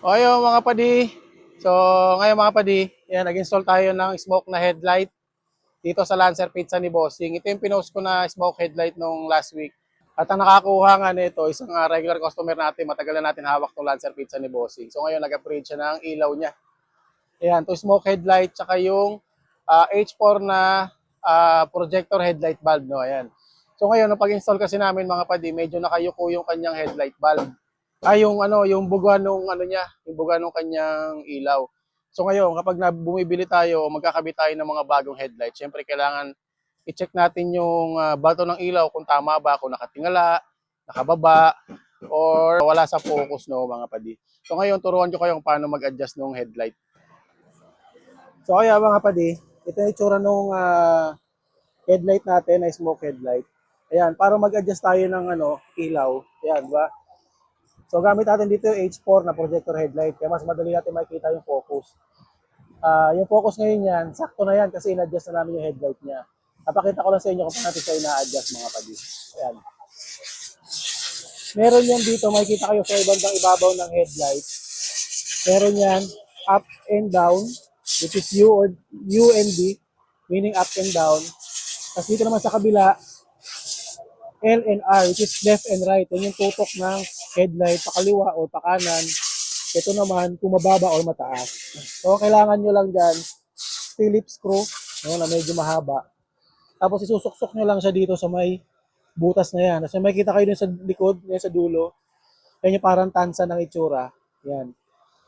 O mga padi. So ngayon mga padi, yan, nag-install tayo ng smoke na headlight dito sa Lancer Pizza ni Bossing. Ito yung pinost ko na smoke headlight nung last week. At ang nakakuha nga nito, isang ah, regular customer natin, matagal na natin hawak ng Lancer Pizza ni Bossing. So ngayon nag-upgrade siya ng ilaw niya. Ayan, to smoke headlight, tsaka yung ah, H4 na ah, projector headlight bulb. No? Ayan. So ngayon, nung pag-install kasi namin mga padi, medyo nakayuko yung kanyang headlight bulb ay yung ano, yung buga nung ano niya, yung buga nung kanyang ilaw. So ngayon, kapag na bumibili tayo magkakabit tayo ng mga bagong headlight, syempre kailangan i-check natin yung ah, bato ng ilaw kung tama ba, kung nakatingala, nakababa, or wala sa focus no mga padi. So ngayon, turuan ko kayong paano mag-adjust ng headlight. So kaya mga padi, ito yung itsura nung ah, headlight natin, na smoke headlight. Ayan, para mag-adjust tayo ng ano, ilaw. Ayan, ba? So gamit natin dito yung H4 na projector headlight kaya mas madali natin makikita yung focus. Ah, yung focus ngayon yan, sakto na yan kasi in-adjust na namin yung headlight niya. Napakita ko lang sa inyo kung natin siya ina-adjust mga padi. Ayan. Meron yan dito, makikita kayo sa ibandang ibabaw ng headlight. Meron yan up and down, which is U or U and D, meaning up and down. Tapos dito naman sa kabila, L and R, which is left and right. Yan yung tutok ng headlight, pakaliwa o pakanan. Ito naman, kung mababa o mataas. So, kailangan nyo lang dyan, Phillips screw, no, na medyo mahaba. Tapos, isusuksok nyo lang siya dito sa may butas na yan. Kasi may kita kayo dun sa likod, yan sa dulo. Yan yung parang tansa ng itsura. Yan.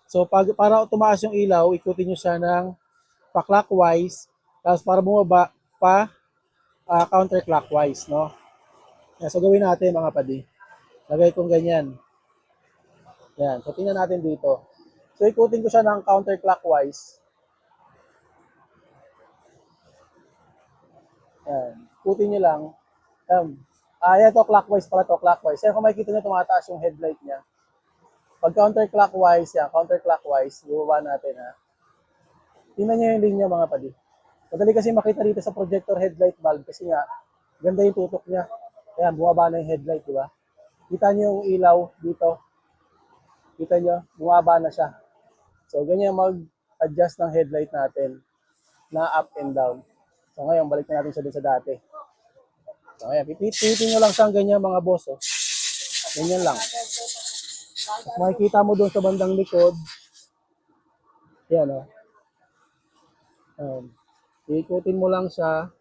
So, pag, para tumaas yung ilaw, ikutin nyo siya ng pa-clockwise. Tapos, para bumaba, pa ah, counterclockwise, no? Yan, so gawin natin mga padi. Lagay kong ganyan. Yan. So tingnan natin dito. So ikutin ko siya ng counterclockwise. Yan. Ikutin nyo lang. Um, ah, yan to clockwise pala to clockwise. Yan kung makikita nyo tumataas yung headlight niya. Pag counterclockwise, yan, counterclockwise, ibaba natin ha. Tingnan nyo yung linya mga padi. Madali kasi makita dito sa projector headlight bulb kasi nga, ganda yung tutok niya. Ayan, bumaba na yung headlight, di ba? Kita niyo yung ilaw dito. Kita niyo, bumaba na siya. So, ganyan mag-adjust ng headlight natin na up and down. So, ngayon, balik na natin siya din sa dati. So, ayan, pipitin nyo lang siyang ganyan mga boss, oh. Ganyan lang. Makikita mo doon sa bandang likod. Ayan, oh. Ayan. Ikutin mo lang siya.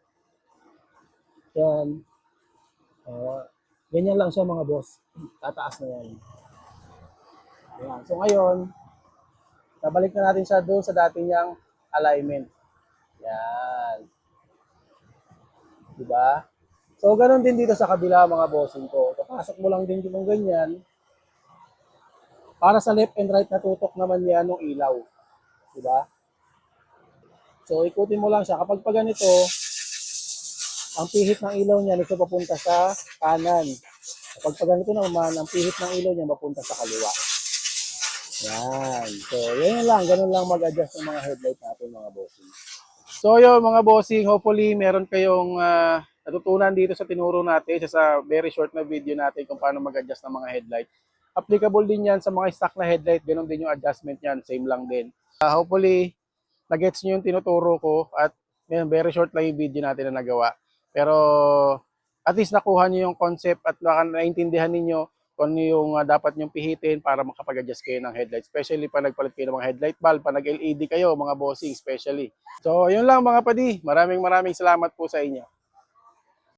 Ayan. Uh, ganyan lang siya mga boss. Tataas na yan. Ayan. So ngayon, nabalik na natin siya doon sa dati niyang alignment. Yan. Diba? So ganun din dito sa kabila mga bossing ko. Papasok mo lang din yung ganyan. Para sa left and right na tutok naman yan ng ilaw. Diba? So ikutin mo lang siya. Kapag pa ganito, ang pihit ng ilaw niya nito papunta sa kanan. Kapag pag ganito naman, ang pihit ng ilaw niya papunta sa kaliwa. Yan. So, yan lang. Ganun lang mag-adjust ng mga headlight natin, mga bossing. So, yun, mga bossing. Hopefully, meron kayong ah, natutunan dito sa tinuro natin, sa, very short na video natin kung paano mag-adjust ng mga headlight. Applicable din yan sa mga stock na headlight. Ganun din yung adjustment yan. Same lang din. Ah, hopefully, nagets nyo yung tinuturo ko at yun, very short lang yung video natin na nagawa. Pero at least nakuha niyo yung concept at naka- naintindihan ninyo kung ano yung ah, dapat nyong pihitin para makapag-adjust kayo ng headlight. Especially pa nagpalit kayo ng mga headlight bulb, pa nag-LED kayo, mga bossing especially. So, yun lang mga padi. Maraming maraming salamat po sa inyo.